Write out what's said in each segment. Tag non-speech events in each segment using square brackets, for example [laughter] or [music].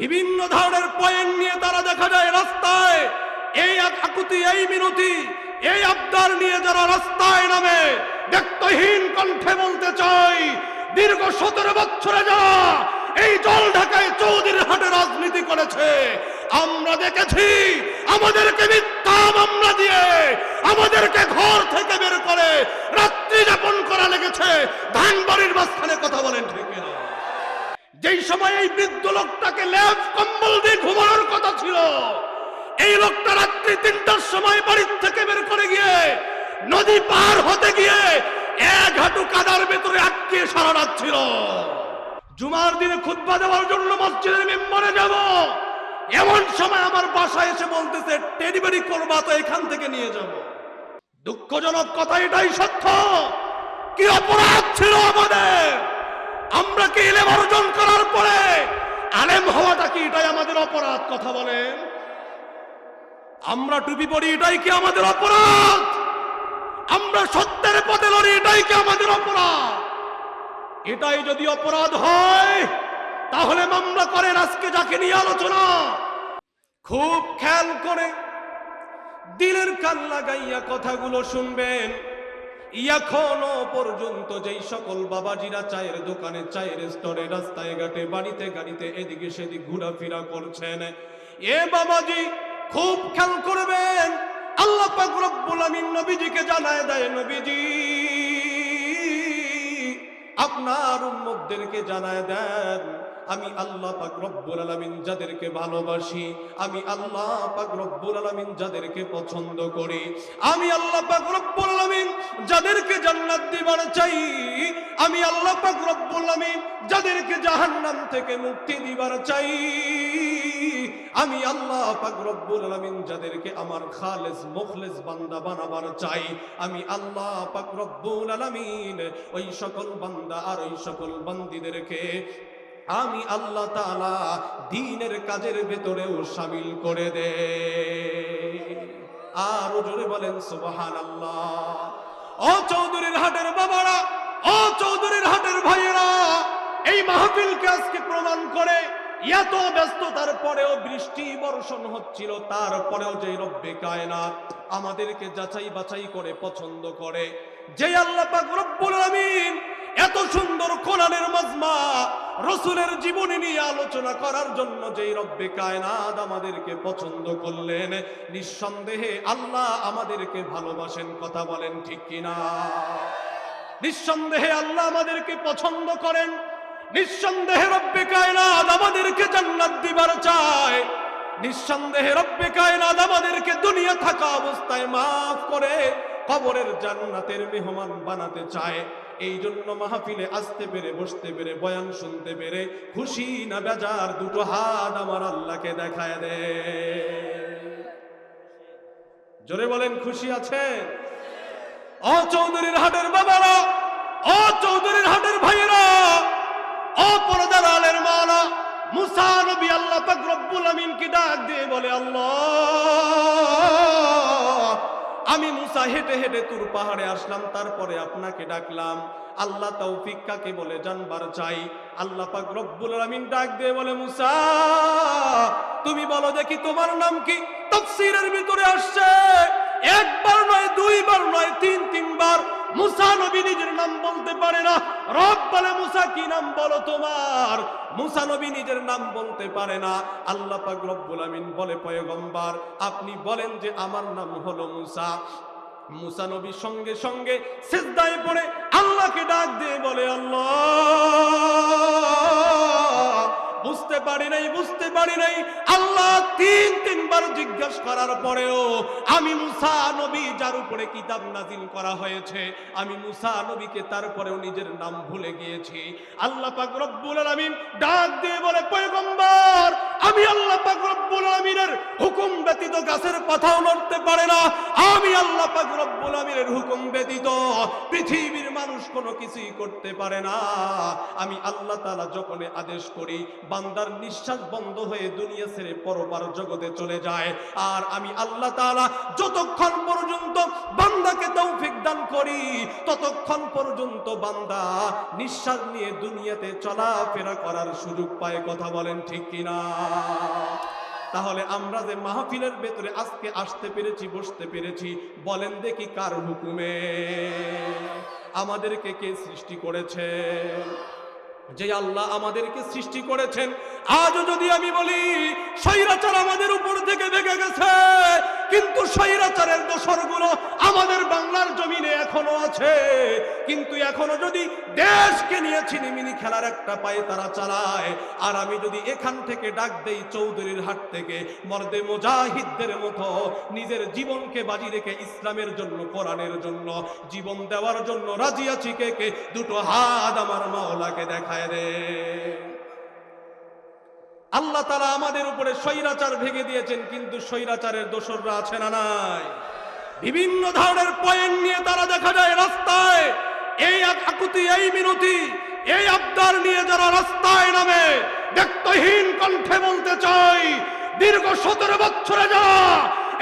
বিভিন্ন ধরনের পয়েন্ট নিয়ে তারা দেখা যায় রাস্তায়। এই আক- আকুতি, এই মিনতি, এই আবদার নিয়ে যারা রাস্তায় নামে, ব্যক্তহীন কণ্ঠে বলতে চাই, দীর্ঘ সতেরো বছরে যারা এই জল ঢাকায় চৌধুরীর হাটে রাজনীতি করেছে, আমরা দেখেছি আমাদেরকে মিথ্যা মামলা দিয়ে, আমাদেরকে ঘর থেকে বের করে রাত্রি যাপন করা লেগেছে। ধান বাড়ির মাঝখানে কথা বলেন ঠিক না যেই সময় এই বৃদ্ধ লোকটাকে ল্যাব কম্বল দিয়ে ঘুমানোর কথা ছিল, এই লোকটা রাত্রি তিনটার সময় বাড়ির থেকে বের করে গিয়ে নদী পার হতে গিয়ে এক হাঁটু কাদার ভেতরে আটকে সারা রাত ছিল। জুমার দিনে খুতবা দেওয়ার জন্য মসজিদের মেম্বারে যাব। এমন সময় আমার বাসায় এসে বলতেছে ডেলিভারি করবা তো এখান থেকে নিয়ে যাব। দুঃখজনক কথা এটাই সত্য। কি অপরাধ ছিল আমাদের? আমরা কি ইলেম অর্জন করার পরে আলেম হওয়াটা কি? এটাই আমাদের অপরাধ, কথা বলেন। আমরা টুপি পড়ি এটাই কি আমাদের অপরাধ? আমরা সত্যের পথে লড়ি, এটাই কি আমাদের অপরাধ? এটাই যদি অপরাধ হয়, তাহলে মামলা করেন আজকে যাকে নিয়ে আলোচনা। খুব খেয়াল করে দিলের কান লাগাইয়া কথাগুলো শুনবেন। এখনও পর্যন্ত যেই সকল বাবাজিরা চায়ের দোকানে, চায়ের স্টোরে রাস্তায় ঘাটে, বাড়িতে, গাড়িতে, এদিকে সেদিক ঘোরাফেরা করছেন। এ বাবাজি, খুব খেয়াল করবেন, আল্লাহ রব্বুল আমিন নবীজিকে জানায় দেয়, নবীজি, আপনার উম্মতদেরকে জানায় দেন আমি আল্লাহ পাক রব্বুল আলামিন যাদেরকে ভালোবাসি, আমি আল্লাহ পাক রব্বুল আলামিন যাদেরকে পছন্দ করি, আমি আল্লাহ পাক রব্বুল আলামিন যাদেরকে জান্নাত দিবার চাই, আমি আল্লাহ পাক রব্বুল আলামিন যাদেরকে জাহান্নাম থেকে মুক্তি দিবার চাই, আমি আল্লাহ পাক রব্বুল আলামিন যাদেরকে আমার খালেস মুখলেস বান্দা বানাবার চাই, আমি আল্লাহ পাক রব্বুল আলামিন ওই সকল বান্দা আর ওই সকল বান্দিদেরকে আমি আল্লাহ তাআলা দিনের কাজের ভেতরেও সামিল করে দে। আর জোরে বলেন সুবাহান আল্লাহ ও চৌধুরীর হাটের বাবারা, ও চৌধুরীর হাটের ভাইয়েরা, এই মাহফিলকে আজকে প্রমাণ করে এত ব্যস্ততার পরেও বৃষ্টি, বর্ষণ হচ্ছিল, তারপরেও যে রব্বে কায়নাত আমাদেরকে যাচাই বাছাই করে পছন্দ করে। যে আল্লাহ পাক রব্বুল আমিন এত সুন্দর কোরআনের মাজমা রসুলের জীবনী নিয়ে আলোচনা করার জন্য যেই রব্বে কায়নাত আমাদেরকে পছন্দ করলেন, নিঃসন্দেহে আল্লাহ আমাদেরকে ভালোবাসেন, কথা বলেন ঠিক কিনা? নিঃসন্দেহে আল্লাহ আমাদেরকে পছন্দ করেন, নিঃসন্দেহে রব্বে কায়নাত আমাদেরকে জান্নাত দিবার চায়, নিঃসন্দেহে রব্বে কায়নাত আমাদেরকে দুনিয়া থাকা অবস্থায় মাফ করে কবরের জান্নাতের মেহমান বানাতে চায়। এই জন্য মাহফিলে আসতে পেরে, বসতে পেরে, বয়ান শুনতে পেরে খুশি না বেজার দুটো হাত আমার আল্লাহকে দেখায় দে। জোরে বলেন, খুশি আছেন? অ চৌধুরীর হাটের বাবারা, অ চৌধুরীর হাটের ভাইয়েরা ও পরদার আলের মালা মুসা নবী আল্লাহ পাক রব্বুল আমিন কি ডাক দিয়ে বলে, আল্লাহ আমি মুসা হেঁটে হেঁটে তুর পাহাড়ে আসলাম, তারপরে আপনাকে ডাকলাম। আল্লাহ তৌফিক কাকে বলে জানবার চাই। আল্লাহ পাক রব্বুল আমিন ডাক দিয়ে বলে, মুসা, তুমি বলো দেখি তোমার নাম কি? তাফসীরের ভিতরে আসছে, একবার নয়, দুইবার নয়, তিন, তিনবার। মুসা নবী নিজের নাম বলতে পারে না। রব বলে মুসা, কি নাম বলো তোমার? মুসা নবী নিজের নাম বলতে পারে না। আল্লাহ পাক রব্বুল আমিন বলে, পয়গম্বর, আপনি বলেন যে আমার নাম হলো মুসা। মুসা নবী সঙ্গে সঙ্গে সিজদায় পড়ে আল্লাহকে ডাক দিয়ে বলে, আল্লাহ! বুঝতে পারি নাই, বুঝতে পারি নাই। আল্লাহ তিন, তিনবার জিজ্ঞাসা করার পরেও আমি মুসা নবী যার উপরে কিতাব নাজিল করা হয়েছে, আমি মুসা নবীকে তারপরেও নিজের নাম ভুলে গিয়েছি। আল্লাহ পাক রব্বুল আলামিন ডাক দিয়ে বলে, পয়গম্বর, আমি আল্লাহ পাক রব্বুল আলামিনের হুকুম ব্যতীত গাছের পাতাও নড়তে পারে না। আমি আল্লাহ পাক রব্বুল আমিনের হুকুম ব্যতীত পৃথিবীর মানুষ কোনো কিছুই করতে পারে না। আমি আল্লাহ তাআলা যখন আদেশ করি বান্দার নিঃশ্বাস বন্ধ হয়ে দুনিয়া ছেড়ে পরপার জগতে চলে যায়। আর আমি আল্লাহ তাআলা যতক্ষণ পর্যন্ত বান্দাকে তৌফিক দান করি, ততক্ষণ পর্যন্ত বান্দা নিঃশ্বাস নিয়ে দুনিয়াতে চলাফেরা করার সুযোগ পায়, কথা বলেন ঠিক কিনা? তাহলে আমরা যে মাহফিলের ভেতরে আজকে আসতে পেরেছি, বসতে পেরেছি, বলেন দেখি কার হুকুমে? আমাদেরকে কে সৃষ্টি করেছে? যে আল্লাহ আমাদেরকে সৃষ্টি করেছেন, আজও যদি আমি বলি, স্বৈরাচার আমাদের উপর থেকে ভেঙে গেছে, কিন্তু স্বৈরাচারের দোসরগুলো আমাদের বাংলার জমিনে এখনও আছে। কিন্তু এখনও যদি দেশকে নিয়ে ছিনিমিনি খেলার একটা পায়ে তারা চালায়, আর আমি যদি এখান থেকে ডাক দেই চৌধুরীর হাট থেকে, মর্দে মোজাহিদদের মতো নিজের জীবনকে বাজি রেখে ইসলামের জন্য, কোরআনের জন্য, জীবন দেওয়ার জন্য রাজি আছি কে কে? দুটো হাত আমার মাওলাকে দেখায় রে আল্লাহ তালা আমাদের উপরে স্বৈরাচার ভেঙে দিয়েছেন, কিন্তু স্বৈরাচারের দোসররা আছে না নাই? বিভিন্ন ধরনের পয়েন্ট নিয়ে তারা দেখা যায় রাস্তায়। এই আকুতি, এই মিনতি, এই আবদার নিয়ে যারা রাস্তায় নামে, ব্যক্তহীন কণ্ঠে বলতে চাই, দীর্ঘ সতেরো বছরে যারা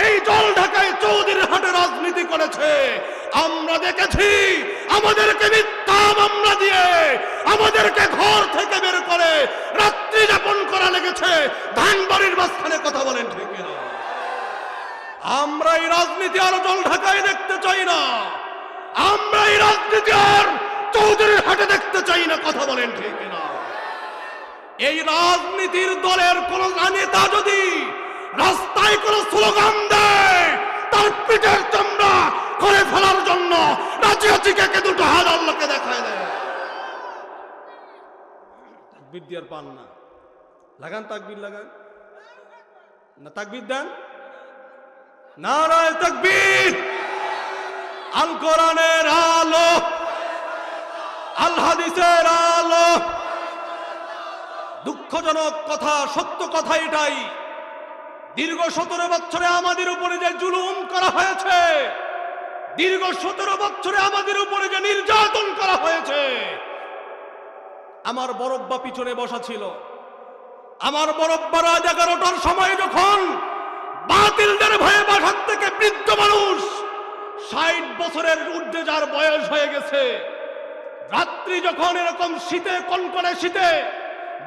এই জল ঢাকায় চৌধুরীর হাটে রাজনীতি করেছে, আমরা দেখেছি আমাদেরকে মিথ্যা মামলা দিয়ে, আমাদেরকে ঘর থেকে বের করে রাত্রি যাপন করা লেগেছে। ধানবাড়ির মাঝখানে কথা বলেন ঠিক না আমরা এই রাজনীতি আর জল ঢাকায় দেখতে চাই না। আমরা এই রাজনীতি আর চৌধুরীর হাটে দেখতে চাই না, কথা বলেন ঠিক না এই রাজনীতির দলের কোন নেতা যদি রাস্তায় কোন স্লোগান দেয়, তার পিঠের চামড়া করে ফেলার জন্য রাজি কে দুটো হাত আল্লাহকে দেখায় দেয়। তাকবির পান না। লাগান তাকবির, লাগান। না, তাকবির দেন। নারায় তাকবীর। আল কোরআনের আলো। আল হাদিসের আলো। দুঃখজনক কথা, সত্য কথা এটাই। দীর্ঘ সতেরো বছরে আমাদের উপরে যে জুলুম করা হয়েছে, দীর্ঘ সতেরো বছরে আমাদের উপরে যে নির্যাতন করা হয়েছে, আমার বরব্বা পিছনে বসা ছিল। আমার বরব্বা রাত এগারোটার সময় যখন বাতিলদের ভয়ে বাসার থেকে বৃদ্ধ মানুষ ষাট বছরের ঊর্ধ্বে যার বয়স হয়ে গেছে। রাত্রি যখন এরকম শীতে, কনকনে শীতে,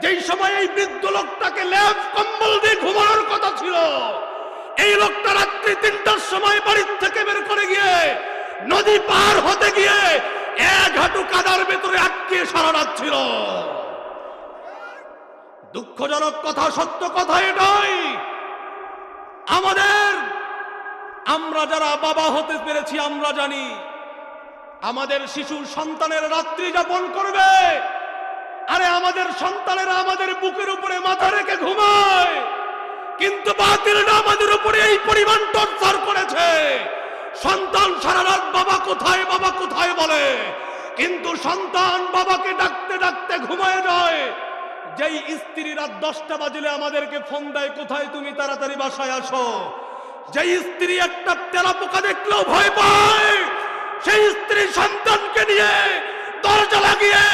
যেই সময় এই বৃদ্ধ লোকটাকে ল্যাব কম্বল দিয়ে ঘুমানোর কথা ছিল, এই লোকটা রাত্রি তিনটার সময় বাড়ির থেকে বের করে গিয়ে নদী পার হতে গিয়ে এক হাঁটু কাদার ভেতরে আটকে সারা রাত ছিল। দুঃখজনক কথা, সত্য কথা এটাই। আমাদের! আমরা যারা বাবা হতে পেরেছি, আমরা জানি আমাদের শিশুর সন্তানের রাত্রি যাপন করবে। আরে আমাদের সন্তানেরা আমাদের বুকের উপরে মাথা রেখে ঘুমায়। কিন্তু বাতিলরা আমাদের উপরে এই পরিমাণ টর্চার করেছে। সন্তান সারা রাত বাবা কোথায় বাবা কোথায় বলে? কিন্তু সন্তান বাবাকে ডাকতে ডাকতে ঘুমায় যায়। যেই স্ত্রী রাত দশটা বাজলে আমাদেরকে ফোন দেয়, কোথায় তুমি? তাড়াতাড়ি বাসায় আসো। যেই স্ত্রী একটা তেলা পোকা দেখলেও ভয় পায়, সেই স্ত্রী সন্তানকে নিয়ে দরজা লাগিয়ে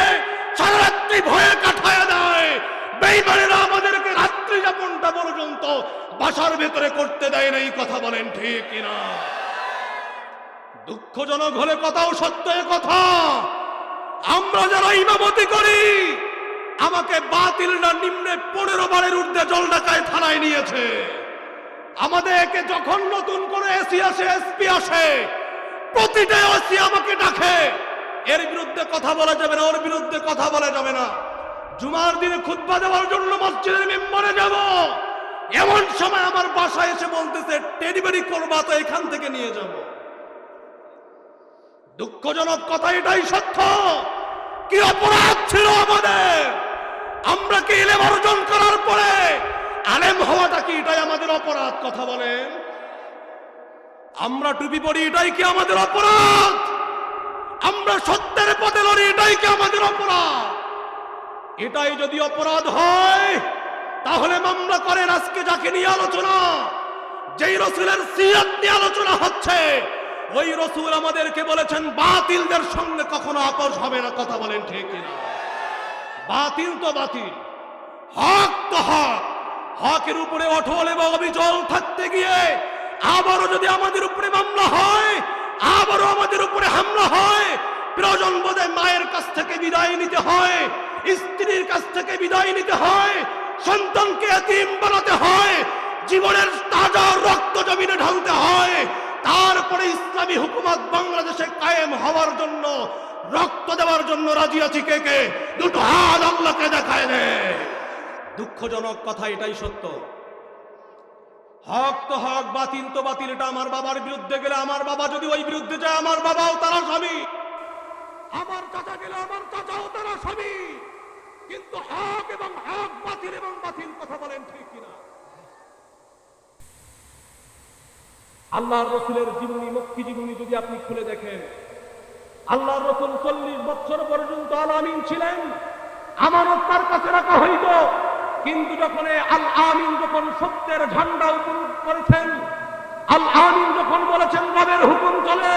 সারা রাত্রি ভয়ে কাটায় দেয়। বেইমানেরা আমাদেরকে রাত্রি যাপনটা পর্যন্ত বাসার ভেতরে করতে দেয় না, এই কথা বলেন ঠিক কিনা? দুঃখজনক হলে কথাও সত্য কথা। আমরা যারা ইমামতি করি আমাকে বাতিল না নিম্নে পনেরো বারের জল ডাকায় থানায় নিয়েছে। আমাদেরকে যখন নতুন করে এসি আসে, এসপি আসে, প্রতিটা এসি আমাকে ডাকে। এর বিরুদ্ধে কথা বলা যাবে না, ওর বিরুদ্ধে কথা বলা যাবে না। জুমার দিনে খুতবা দেওয়ার জন্য মসজিদের মেম্বারে যাব। এমন সময় আমার বাসায় এসে বলতেছে ডেলিভারি করবা তো এখান থেকে নিয়ে যাব। দুঃখজনক কথা, এটাই সত্য। কি অপরাধ ছিল আমাদের? আমরা কি ইলেম অর্জন করার পরে আলেম হওয়াটা কি? এটাই আমাদের অপরাধ, কথা বলেন। আমরা টুপি পড়ি এটাই কি আমাদের অপরাধ? আমরা সত্যের পথে লড়ি, এটাই কি আমাদের অপরাধ? এটাই যদি অপরাধ হয়, তাহলে মামলা করেন আজকে যাকে নিয়ে আলোচনা। যেই রসুলের সিরাত নিয়ে আলোচনা হচ্ছে, ওই রসুল আমাদেরকে বলেছেন, বাতিলদের সঙ্গে কখনো আপোষ হবে না, কথা বলেন ঠিক কিনা। বাতিল তো বাতিল। হক তো হক। হকের উপরে অটল এবং অবিচল থাকতে গিয়ে আবারও যদি আমাদের উপরে মামলা হয়, আবারও আমাদের উপরে হামলা হয় প্রয়োজন বোধে মায়ের কাছ থেকে বিদায় নিতে হয়, স্ত্রীর কাছ থেকে বিদায় নিতে হয়, সন্তানকে এতিম বানাতে হয়, জীবনের তাজা রক্ত জমিনে ঢালতে হয়, তারপরে ইসলামী হুকুমত বাংলাদেশে কায়েম হওয়ার জন্য রক্ত দেওয়ার জন্য রাজি আছি কে কে? দুটো হাত আল্লাহকে দেখায় দে। দুঃখজনক কথা এটাই সত্য। হক তো হক বাতিল তো বাতিল এটা আমার বাবার বিরুদ্ধে গেলে আমার বাবা যদি ওই বিরুদ্ধে যায় আমার বাবাও তারা স্বামী। আমার চাচা গেলে আমার চাচাও তারা স্বামী। কিন্তু হক এবং হক বাতিল এবং বাতিল কথা বলেন ঠিক কিনা? আল্লাহর রসুলের জীবনী মুক্তি জীবনী যদি আপনি খুলে দেখেন আল্লাহর রসুল চল্লিশ বছর পর্যন্ত আলামিন ছিলেন। আমানত তার কাছে রাখা হইত। কিন্তু যখন আল আমিন যখন সত্যের ঝান্ডা উপরোধ করেছেন আল আমিন যখন বলেছেন, রবের হুকুম চলে,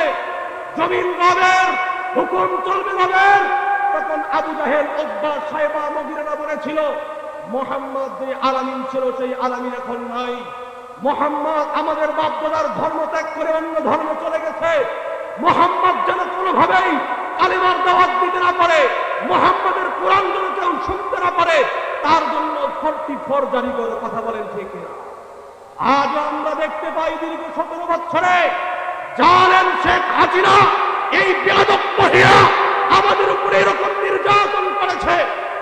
জমিন রবের হুকুম চলবে রবের, তখন আবু জাহেল অব্বাস সাহেবা মগিরেরা বলেছিল, মোহাম্মদ যে আলামিন ছিল, সেই আলামিন এখন নাই। মোহাম্মদ আমাদের বাপদাদার ধর্ম ত্যাগ করে অন্য ধর্ম চলে গেছে। মোহাম্মদ যেন কোনোভাবেই কালিমার দাওয়াত দিতে না পারে, মোহাম্মদের কোরআন যেন কেউ শুনতে না পারে, তার জন্য ফর্টি ফোর জারি করে কথা বলেন ঠিক আজ আমরা দেখতে পাই দীর্ঘ সতেরো বছরে জালেন শেখ হাসিনা এই বেয়াদব মহিলা আমাদের উপরে এরকম নির্যাতন করেছে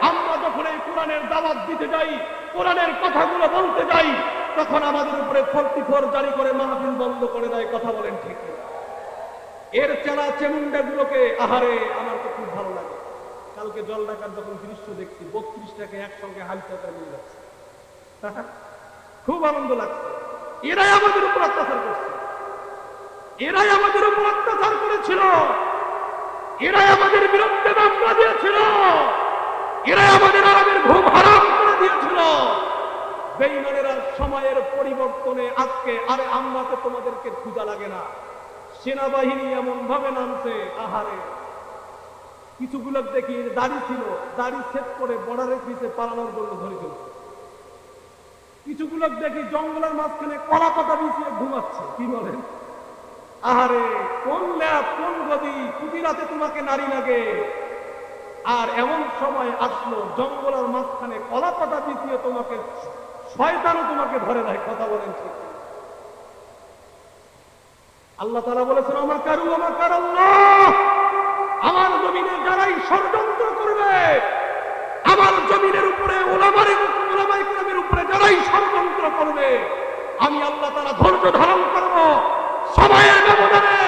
আমরা যখন এই কোরআনের দাওয়াত দিতে যাই, কোরআনের কথাগুলো বলতে যাই, তখন আমাদের উপরে ফর্টি ফোর জারি করে মাহফিল বন্ধ করে দেয়, কথা বলেন ঠিক কিনা? এর চেনা চেমুন্ডা গুলোকে আহারে, আমার তো খুব ভালো লাগে। কালকে জল ডাকার যখন দৃশ্য দেখছি, বত্রিশটাকে একসঙ্গে হালকা নিয়ে যাচ্ছে। [laughs] খুব আনন্দ লাগছে। এরাই আমাদের উপর অত্যাচার করছে। এরাই আমাদের উপর অত্যাচার করেছিল। এরাই আমাদের বিরুদ্ধে মামলা দিয়েছিল এরাই আমাদের আরামের ঘুম হারাম করে দিয়েছিল। বেইমানেরা সময়ের পরিবর্তনে আজকে আরে আমরা তো তোমাদেরকে ক্ষুদা লাগে না। সেনাবাহিনী এমন ভাবে নামছে আহারে। কিছুগুলো দেখি দাড়ি ছিল, দাড়ি সেট করে বর্ডারের পিছিয়ে পালানোর জন্য ধরে ফেলছে কিছুগুলো দেখি জঙ্গলের মাঝখানে কলা পাতা বিছিয়ে ঘুমাচ্ছে, কি বলেন? আহারে, কোন ল্যাব, কোন গদি প্রতি রাতে তোমাকে নারী লাগে? আর এমন সময় আসলো জঙ্গলের মাঝখানে কলা পাতা বিছিয়ে তোমাকে, শয়তানও তোমাকে ধরে দেয় কথা বলেন ঠিক আল্লাহ তারা বলেছেন আমার কারু আমার কার আমার জমিনে যারাই ষড়যন্ত্র করবে, আমার জমিনের উপরে ওলামারি ওলামাই গ্রামের উপরে যারাই ষড়যন্ত্র করবে, আমি আল্লাহ তারা ধৈর্য ধারণ করব সময়ের ব্যবধানে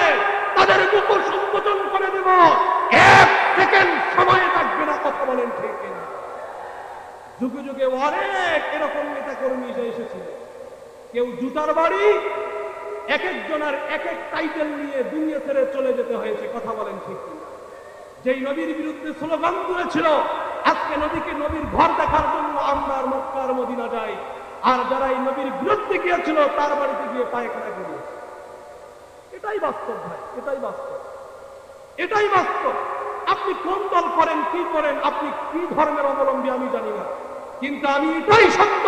তাদের মুখ সংকোচন করে দেব। এক সেকেন্ড সময় থাকবে না কথা বলেন ঠিক কিনা। যুগে যুগে অনেক এরকম নেতা কর্মী এসে এসেছিল। কেউ জুতার বাড়ি এক একজনের এক এক টাইটেল নিয়ে দুনিয়া ছেড়ে চলে যেতে হয়েছে, কথা বলেন ঠিক যেই নবীর বিরুদ্ধে স্লোগান তুলেছিল, আজকে নবীকে নবীর ঘর দেখার জন্য আমরা মক্কার মদিনা যাই। আর যারা এই নবীর বিরুদ্ধে গিয়েছিল, তার বাড়িতে গিয়ে পায়খানা করি এটাই বাস্তব ভাই, এটাই বাস্তব। এটাই বাস্তব। আপনি কোন দল করেন, কি করেন, আপনি কি ধর্মের অবলম্বী আমি জানি না। কিন্তু আমি এটাই সত্য,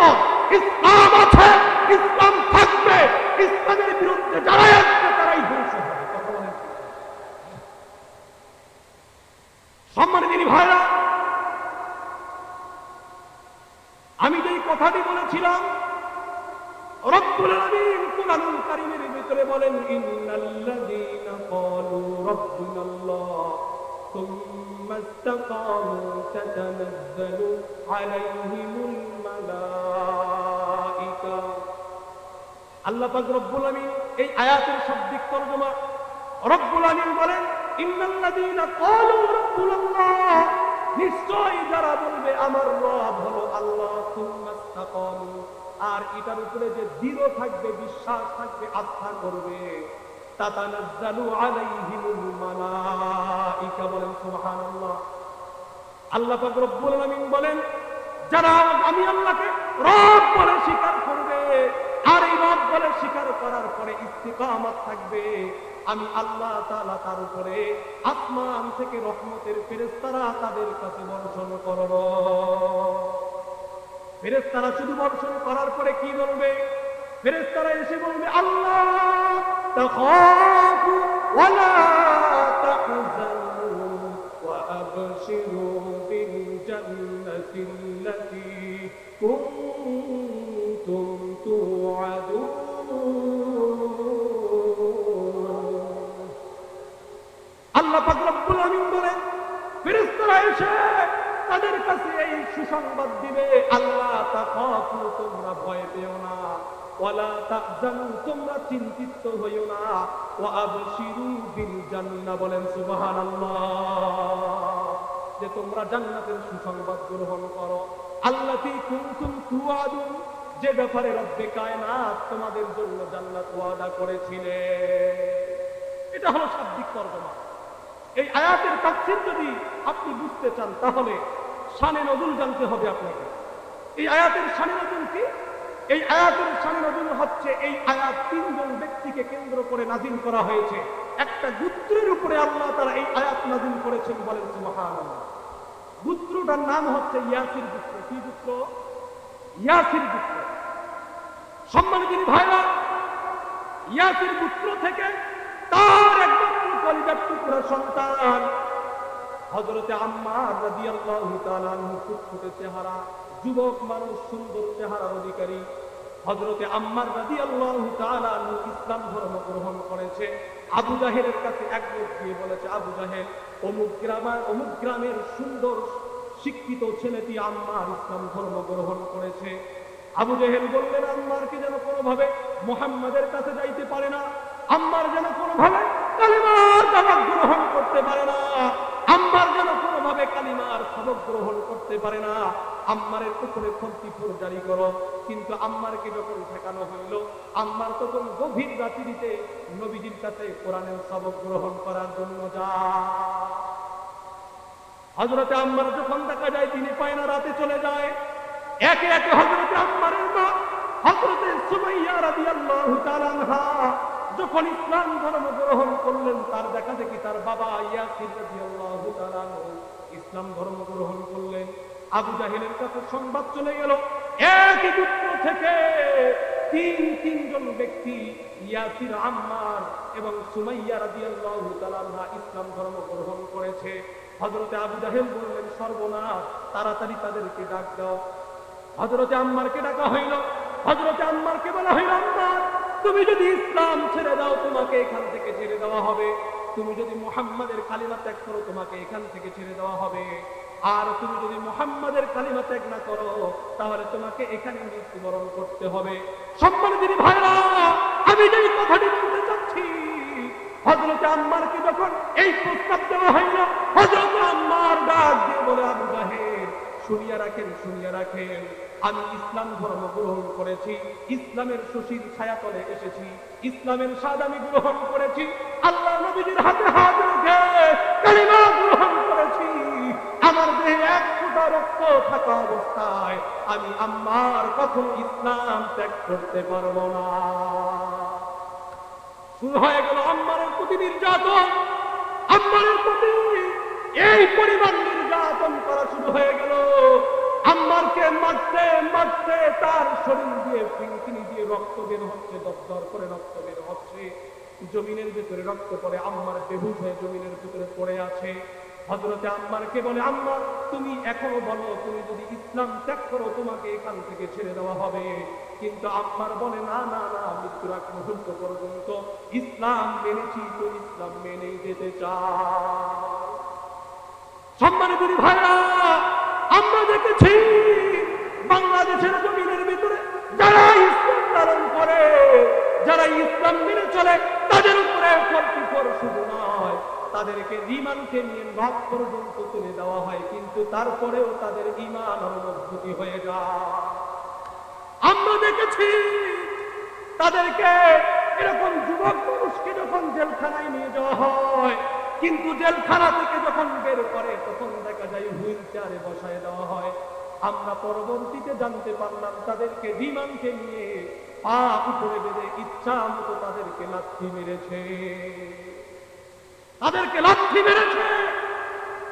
ইসলাম আছে, ইসলাম থাকবে। ইসলামের বিরুদ্ধে যারাই আসবে, তারাই ধ্বংস হবে ঠিক? সম্মানিত ভাইরা, আমি যেই কথাটি বলেছিলাম, রব্বুল ভিতরে বলেন আল্লাহ পাক রব্বুল আমিন এই আয়াতের শাব্দিক তরজমা রব্বুল আমিন বলেন, ইন্নাল্লাযীনা ক্বালু যারা বলবে, আমার রব হলো আল্লাহ, সুম্মা ইসতাকামু আর এটার উপরে যে দৃঢ় থাকবে, বিশ্বাস থাকবে, আস্থা করবে, তাতানাজ্জালু আলাইহিমুল মালাইকা বলেন, সুবহানাল্লাহ। আল্লাহ পাক রব্বুল আলামিন বলেন, যারা আমি আল্লাহকে রব বলে স্বীকার করবে আর এই রব বলে স্বীকার করার পরে ইস্তিকামত থাকবে। আমি আল্লাহ তাআলা তার উপরে আসমান থেকে রহমতের ফেরেশতারা তাদের কাছে বর্ষণ করব। ফেরেশতারা শুধু বর্ষণ করার পরে কি বলবে? ফেরেশতারা এসে বলবে, আল্লাহ তাখাফু তোমরা চিন্তিত হইও না। আবশিরু বিল বলেন যে তোমরা জান্নাতের সুসংবাদ গ্রহণ করো। যে ব্যাপারে রব্বে কায়নাত তোমাদের জন্য জান্নাত ওয়াদা করেছিলে। এটা হলো শাব্দিক তর্জমা। এই আয়াতের তাফসীর যদি আপনি বুঝতে চান, তাহলে শানে নজুল জানতে হবে আপনাকে। এই আয়াতের শানে নজুল কি? এই আয়াতের শানে নজুল হচ্ছে এই আয়াত তিনজন ব্যক্তিকে কেন্দ্র করে নাজিল করা হয়েছে। একটা গুত্রের উপরে আল্লাহ তারা এই আয়াত নাজিল করেছেন বলেন সুবহানাল্লাহ। গুত্রটার নাম হচ্ছে ইয়াসির গুত্র। কি গুত্র? ইয়াসির গুত্র। সম্মানিত ভাইরা, ইয়াসির পুত্র থেকে তার একমাত্র কলিজার টুকরা সন্তান হজরতে আম্মার রাদিয়াল্লাহু তাআলা ফুটফুটে চেহারা। যুবক মানুষ, সুন্দর চেহারার অধিকারী। হজরতে আম্মার তাআলা আনহু ইসলাম ধর্ম গ্রহণ করেছে। আবু জাহেলের কাছে এক লোক গিয়ে বলেছে, আবু জাহেল, অমুক গ্রামের অমুক গ্রামের সুন্দর শিক্ষিত ছেলেটি আম্মার ইসলাম ধর্ম গ্রহণ করেছে। আবু জেহেল বললেন, আম্মারকে যেন কোনোভাবে মোহাম্মদের কাছে যাইতে পারে না। আম্মার যেন কোনোভাবে কালিমার দাবাত গ্রহণ করতে পারে না। আম্মার যেন কোনোভাবে কালিমার সবক গ্রহণ করতে পারে না। আম্মারের উপরে খন্তি জারি করো। কিন্তু আম্মারকে যখন ঠেকানো হইল, আম্মার তখন গভীর রাত্রিতে নবীজির কাছে কোরআনের সবক গ্রহণ করার জন্য যা হজরতে আম্মার যখন দেখা যায়, তিনি পায় না রাতে চলে যায়। একে একে হজরতে আম্মারের মা হজরতে সুমাইয়া রাদিয়াল্লাহু তাআলা যখন ইসলাম ধর্ম গ্রহণ করলেন, তার দেখা দেখি তার বাবা ইয়াসির রাদিয়াল্লাহু তাআলা ইসলাম ধর্ম গ্রহণ করলেন। আবু জাহিলের কাছে সংবাদ চলে গেল। একই পুত্র থেকে তিন, তিনজন ব্যক্তি ইয়াসির আম্মার এবং সুমাইয়া রাদিয়াল্লাহু তাআলা ইসলাম ধর্ম গ্রহণ করেছে। হযরতে আবু জাহেল বললেন, সর্বনাশ, তাড়াতাড়ি তাদেরকে ডাক দাও। হযরতে আম্মারকে ডাকা হইল। হযরতে আম্মারকে বলা হইল, আম্মার, তুমি যদি ইসলাম ছেড়ে দাও, তোমাকে এখান থেকে ছেড়ে দেওয়া হবে। তুমি যদি মুহাম্মাদের কালিমা ত্যাগ করো, তোমাকে এখান থেকে ছেড়ে দেওয়া হবে। আর তুমি যদি মুহাম্মাদের কালিমা ত্যাগ না করো, তাহলে তোমাকে এখানে মৃত্যুবরণ করতে হবে। সম্মানিত ভাইরা, আমি যেই কথাটি বলতে চাচ্ছি হজরত আম্মারকে যখন এই প্রস্তাব দেওয়া হইল হজরত আম্মার ডাক দিয়ে বলে, আবু জাহেদ শুনিয়া রাখেন শুনিয়া রাখেন, আমি ইসলাম ধর্ম গ্রহণ করেছি, ইসলামের সুশীল ছায়া তলে এসেছি, ইসলামের স্বাদ আমি গ্রহণ করেছি, আল্লাহ নবীজির হাতে হাত রেখে কালিমা গ্রহণ করেছি আমার দেহে এক ফোঁটা রক্ত থাকা অবস্থায় আমি আম্মার কখন ইসলাম ত্যাগ করতে পারব না। শুরু হয়ে গেল আম্মারের প্রতি নির্যাতন। আম্মারের প্রতি এই পরিমাণ নির্যাতন করা শুরু হয়ে গেল। আম্মারকে মারতে মারতে তার শরীর দিয়ে ফিনকিনি দিয়ে রক্ত বের হচ্ছে, দরদর করে রক্ত বের হচ্ছে। জমিনের ভেতরে রক্ত পড়ে, আম্মার বেহুশ হয়ে জমিনের ভিতরে পড়ে আছে। হজরতে আম্মারকে বলে, আম্মা, তুমি এখনও বলো, তুমি যদি ইসলাম ত্যাগ করো, তোমাকে এখান থেকে ছেড়ে দেওয়া হবে। কিন্তু আম্মার বলে, না না না, মৃত্যুর আগ মুহূর্ত পর্যন্ত ইসলাম মেনেছি, তো ইসলাম মেনেই যেতে চাই। সম্মানিত ভাইরা আমরা দেখেছি বাংলাদেশের জমিনের ভিতরে যারা ইসলাম পালন করে, যারা ইসলাম মেনে চলে, তাদের উপরে ফোর শুধু নয় তাদেরকে রিমান্ডকে নিয়ে নখ পর্যন্ত তুলে দেওয়া হয়, কিন্তু তারপরেও তাদের ইমান অনুভূতি হয়ে যায়। আমরা দেখেছি, তাদেরকে এরকম যুবক মানুষকে যখন জেলখানায় নিয়ে যাওয়া হয়, কিন্তু জেলখানা থেকে যখন বের করে, তখন দেখা যায় হুইল চেয়ারে বসায় দেওয়া হয়। আমরা পরবর্তীতে জানতে পারলাম, তাদেরকে রিমান্ডকে নিয়ে পা উপরে বেঁধে ইচ্ছা মতো তাদেরকে লাথি মেরেছে। তাদেরকে লাথি মেরেছে।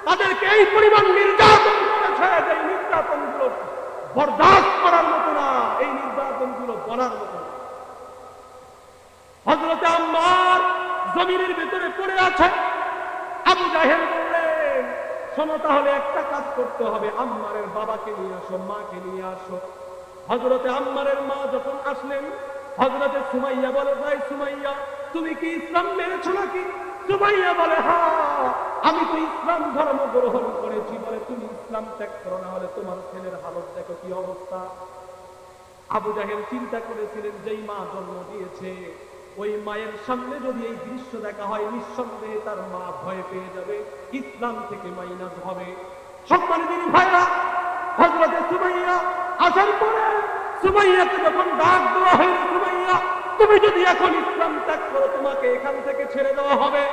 তাদেরকে এই পরিমাণ নির্যাতন করেছে যে এই নির্যাতনগুলো বরদাস্ত করার মতো না, এই নির্যাতনগুলো বলার মতো হজরতে আম্মার জমিনের ভিতরে পড়ে আছে। আবু জাহেল বললেন, শোনো তাহলে একটা কাজ করতে হবে, আম্মারের বাবাকে নিয়ে আসো, মাকে নিয়ে আসো। হজরতে আম্মারের মা যখন আসলেন হজরতে সুমাইয়া বলে, ভাই সুমাইয়া, তুমি কি ইসলাম মেনেছো নাকি? সুমাইয়া বলে হ্যাঁ আমি তো ইসলাম ধর্ম গ্রহণ করেছি। বলে, তুমি ইসলাম ত্যাগ করো না, হলে তোমার ছেলের হালত দেখো কি অবস্থা? আবু জাহেল চিন্তা করেছিলেন, যেই মা জন্ম দিয়েছে, ওই মায়ের সামনে যদি এই দৃশ্য দেখা হয়, নিঃসন্দেহে তার মা ভয় পেয়ে যাবে, ইসলাম থেকে মাইনাস হবে। সম্মানিত ভাইরা হজরতে সুমাইয়া আসার পরে সুমাইয়াকে যখন ডাক দেওয়া হইল সুমাইয়া তুমি যদি এখন ইসলাম ত্যাগ তোমাকে এখান থেকে ছেড়ে দেওয়া হবে।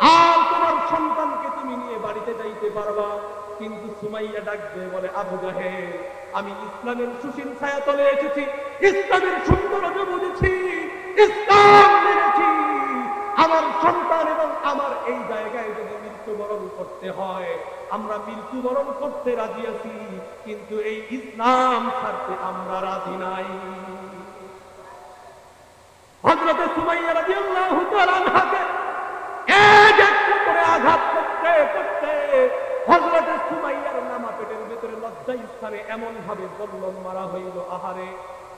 আর তোমার সন্তানকে তুমি নিয়ে বাড়িতে যাইতে পারবা। কিন্তু সুমাইয়া ডাক দিয়ে বলে, আবু জাহেল, আমি ইসলামের সুশীল ছায়া তলে এসেছি। ইসলামের সৌন্দর্য বুঝেছি। ইসলাম মেনেছি। আমার সন্তান এবং আমার এই জায়গায় যদি মৃত্যুবরণ করতে হয়, আমরা মৃত্যুবরণ করতে রাজি আছি। কিন্তু এই ইসলাম ছাড়তে আমরা রাজি নাই। হজরতে সুমাইয়া রাদিয়াল্লাহু তাআলা আনহাকে এক একটা করে আঘাত করতে করতে হজরতে সুমাইয়ার নামা পেটের ভিতরে লজ্জা স্থানে এমন ভাবে বল্লম মারা হইল, আহারে!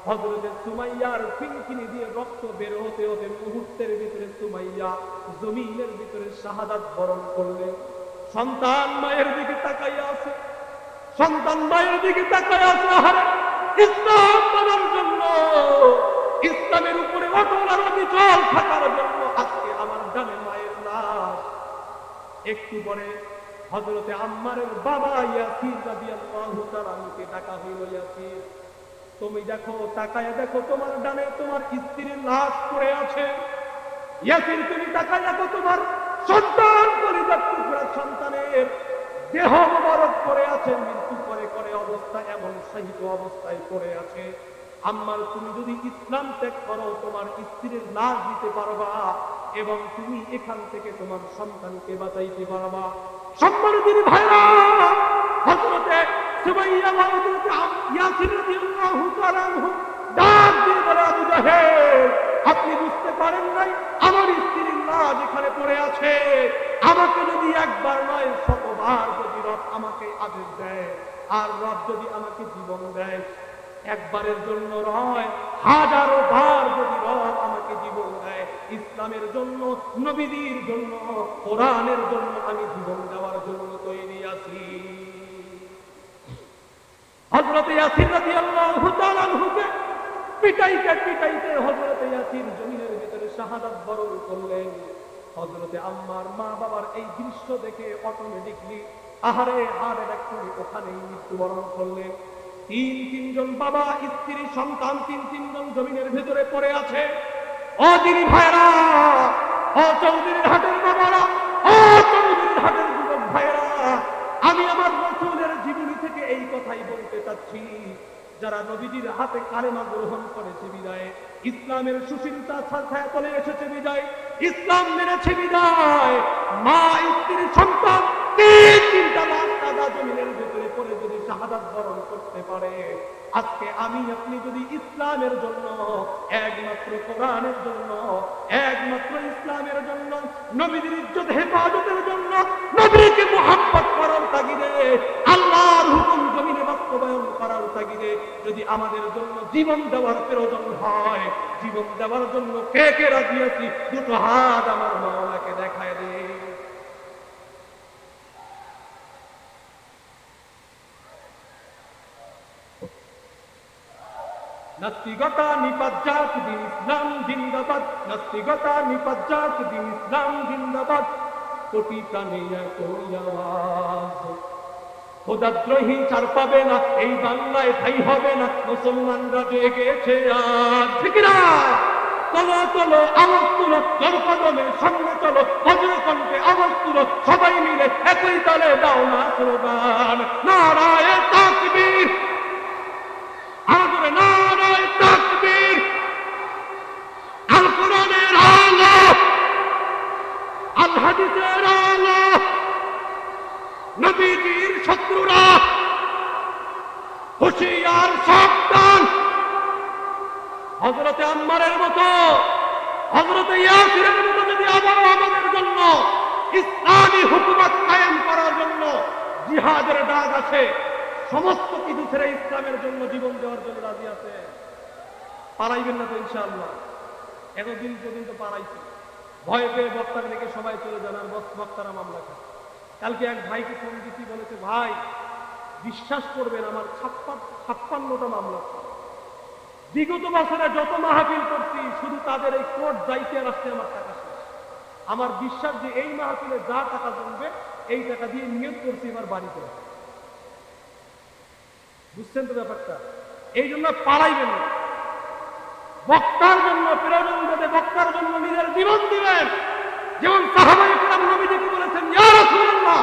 হজরতে সুমাইয়ার ফিনকিনি দিয়ে রক্ত বের হতে হতে মুহূর্তের ভিতরে সুমাইয়া জমিনের ভিতরে শাহাদাত বরণ করলেন। সন্তান মায়ের দিকে তাকাইয়া আছে, সন্তান মায়ের দিকে তাকাইয়া আছে, আহারে! ইসলাম জন্য ইসলামের উপরে অটল আর অবিচল থাকার জন্য আজকে আমার ডানে মায়ের লাশ একটু পরে হজরতে আম্মারের বাবা ইয়াসির রাদিয়াল্লাহু তাআলাকে ডাকা হইল, ইয়াসির, তুমি দেখো, তাকায় দেখো, তোমার ডানে তোমার স্ত্রীর লাশ পড়ে আছে। ইয়াসির, তুমি তাকায় দেখো, তোমার সন্তান পরিবার, টুকরা সন্তানের দেহ মোবারক করে আছে, মৃত্যু করে করে অবস্থা এমন সাহিত্য অবস্থায় পড়ে আছে। আম্মার, তুমি যদি ইসলাম ত্যাগ করো, তোমার স্ত্রীর লাশ দিতে পারবা এবং তুমি এখান থেকে তোমার সন্তানকে বাঁচাইতে পারবা। সম্মানিত ভাইরা, হযরতে ইয়াসির রাদিয়াল্লাহু তাআলা ডাক দিয়ে বলে, আবু আপনি বুঝতে পারেন নাই, আমার স্ত্রীর লাশ এখানে পড়ে আছে। আমাকে যদি একবার নয়, শতবার যদি রব আমাকে আদেশ দেয়, আর রব যদি আমাকে জীবন দেয় একবারের জন্য নয়, হাজারো বার যদি রব আমাকে জীবন দেয়, ইসলামের জন্য নবীদের জন্য, কোরআনের জন্য আমি জীবন দেওয়ার জন্য তৈরি আছি। হযরত ইয়াসির রাদিয়াল্লাহু তাআলা আনহুকে পিটাইতে পিটাইতে ইয়াসির জমিনের ভিতরে শাহাদাত বরণ করলেন। হযরতে আম্মার মা বাবার এই দৃশ্য দেখে অটোমেটিকলি আহারে হারে এক্ষুনি ওখানেই মৃত্যুবরণ করলেন। তিন তিনজন বাবা, স্ত্রী, সন্তান, তিন তিনজন জমিনের ভিতরে পড়ে আছে। দিদি ভাইরা ও চৌধুরীর হাটের বাবারা, ও চৌধুরীর হাটের যুবক ভাইরা আমি আমার রসুলের জীবনী থেকে এই কথাই বলতে চাচ্ছি। যারা নবীজির হাতে কালেমা গ্রহণ করেছে বিদায়, ইসলামের সুশীলতা ছায়া চলে এসেছে বিদায়, ইসলাম মেনেছে বিদায়। মা, স্ত্রী, সন্তান, তিন তিনটা লাখ টাকা জমিনের ভিতরে পড়ে যদি শাহাদাত বরণ করতে পারে, আজকে আমি আপনি যদি ইসলামের জন্য, একমাত্র কোরআনের জন্য, একমাত্র ইসলামের জন্য, নবীদের ইজ্জত, হেফাজতের জন্য, নবীকে মোহাম্মত করার তাগিদে, আল্লাহর হুকুম জমিনে বাস্তবায়ন করার তাগিদে, যদি আমাদের জন্য জীবন দেওয়ার প্রয়োজন হয়, জীবন দেওয়ার জন্য কে কে রাজি আছি, দুটো হাত আমার মাওলাকে দেখায় দে। নিপাজ্জাত দিন ইসলাম জিন্দাবাদ নিপাজ্জাত দিন ইসলাম জিন্দাবাদ কোটি প্রাণে আওয়াজ খোদাদ্রোহী ছাড় পাবে না, এই বাংলায় ঠাই হবে না, মুসলমানরা জেগেছে আজ। ঠিক না চলো চলো তুলো চলো বজ্র কণ্ঠে আওয়াজ তুলো, সবাই মিলে একই তালে দাও না স্লোগান। নারায় তাকবীর। সমস্ত কিছু ছেড়ে ইসলামের জন্য জীবন দেওয়ার জন্য রাজি আছে। পালাইবেন না তো ইনশাআল্লাহ। এতদিন পর্যন্ত পালাইছে। ভয় পেয়ে বক্তাকে রেখে সবাই চলে যান আর বক্তারা মামলা খায় কালকে এক ভাইকে ফোন দিচ্ছি বলেছে, ভাই, বিশ্বাস করবেন, আমার ছাপ্পান ছাপ্পান্নটা মামলা। বিগত বছরে যত মাহফিল করছি, শুধু তাদের এই কোর্ট যাইতে আর আসতে আমার টাকা শেষ আমার বিশ্বাস যে এই মাহফিলে যা টাকা জমবে, এই টাকা দিয়ে নিয়োগ করছি এবার বাড়িতে। বুঝছেন তো ব্যাপারটা? এই জন্য পালাইবেন না। বক্তার জন্য প্রেরণ দেবে বক্তার জন্য নিজের জীবন দিবেন। যেমন সাহাবাই ইসলাম নবীজিকে বলেছেন ইয়ারা না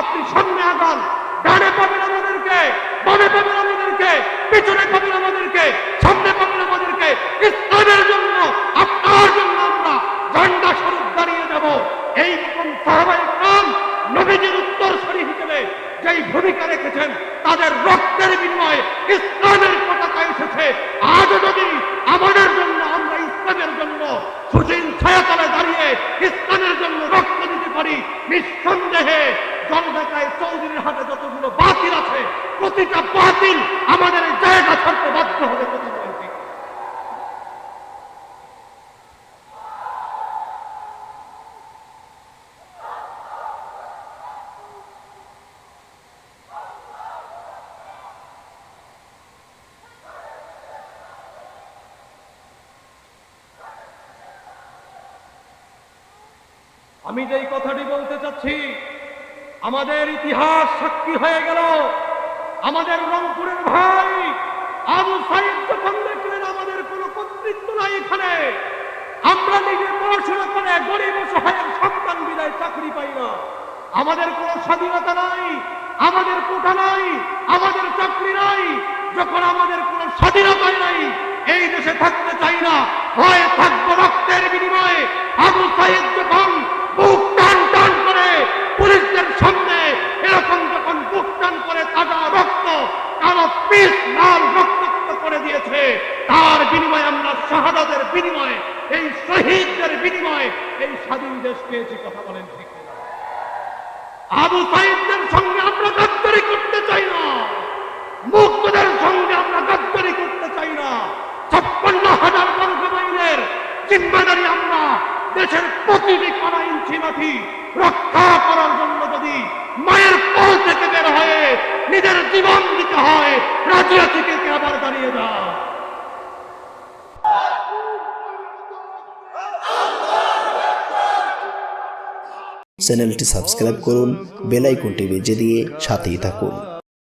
আপনি সামনে আগান। ডানে পাবেন আমাদেরকে, বামে পাবেন আমাদেরকে, পিছনে পাবেন আমাদেরকে, সামনে পাবেন আমাদেরকে। ইসলামের জন্য, আপনার জন্য আমরা ঝান্ডা স্বরূপ দাঁড়িয়ে যাব এই রকম সাহাবাই ইসলাম নবীজির উত্তর উত্তরসূরি হিসেবে যেই ভূমিকা রেখেছেন, তাদের রক্তের বিনিময়ে ইসলামের পতাকা এসেছে। আজও যদি আমাদের জন্য, আমরা ইসলামের জন্য সুশীল ছায়াতলে দাঁড়িয়ে ইসলামের জন্য রক্ত দিতে পারি, নিঃসন্দেহে জনদেখায় চৌধুরীর হাতে যতগুলো বাতিল আছে, প্রতিটা বাতিল আমাদের জায়গা ছাড়তে বাধ্য হবে কথা বলেন ঠিক। আমি যেই কথাটি বলতে চাচ্ছি, আমাদের ইতিহাস সাক্ষী হয়ে গেল। আমাদের রংপুরের ভাই আবু সাইদ যখন দেখলেন আমাদের কোনো কর্তৃত্ব নাই এখানে, আমরা নিজে পড়াশোনা করে গরিব অসহায়ের সন্তান বিদায় চাকরি পাই না। আমাদের কোনো স্বাধীনতা নাই, আমাদের কোটা নাই, আমাদের চাকরি নাই। যখন আমাদের কোনো স্বাধীনতাই নাই, এই দেশে থাকতে চাই না হয় থাকব রক্তের বিনিময়ে। আবু সাইদ যখন বুক টান টান করে পুলিশদের সামনে এরকম যখন বুক টান করে তাজা রক্ত কালো পিস লাল রক্তাক্ত করে দিয়েছে তার বিনিময়ে আমরা শাহাদাতের বিনিময়ে এই শহীদদের বিনিময়ে এই স্বাধীন দেশ পেয়েছি কথা বলেন ঠিক কিনা? আবু সাইদদের সঙ্গে আমরা গাদ্দারি করতে চাই না। মুক্তদের সঙ্গে আমরা গাদ্দারি করতে চাই না। ছাপ্পান্ন হাজার বর্গ মাইলের জিম্মাদারি আমরা দেশের প্রতিটি কণা ইঞ্চি মাটি রক্ষা করার জন্য যদি মায়ের কোল থেকে বের হয়ে নিজের জীবন দিতে হয় রাজিয়া থেকে আবার দাঁড়িয়ে দাও চ্যানেলটি সাবস্ক্রাইব করুন বেলাইকনটি বেজে দিয়ে সাথেই থাকুন।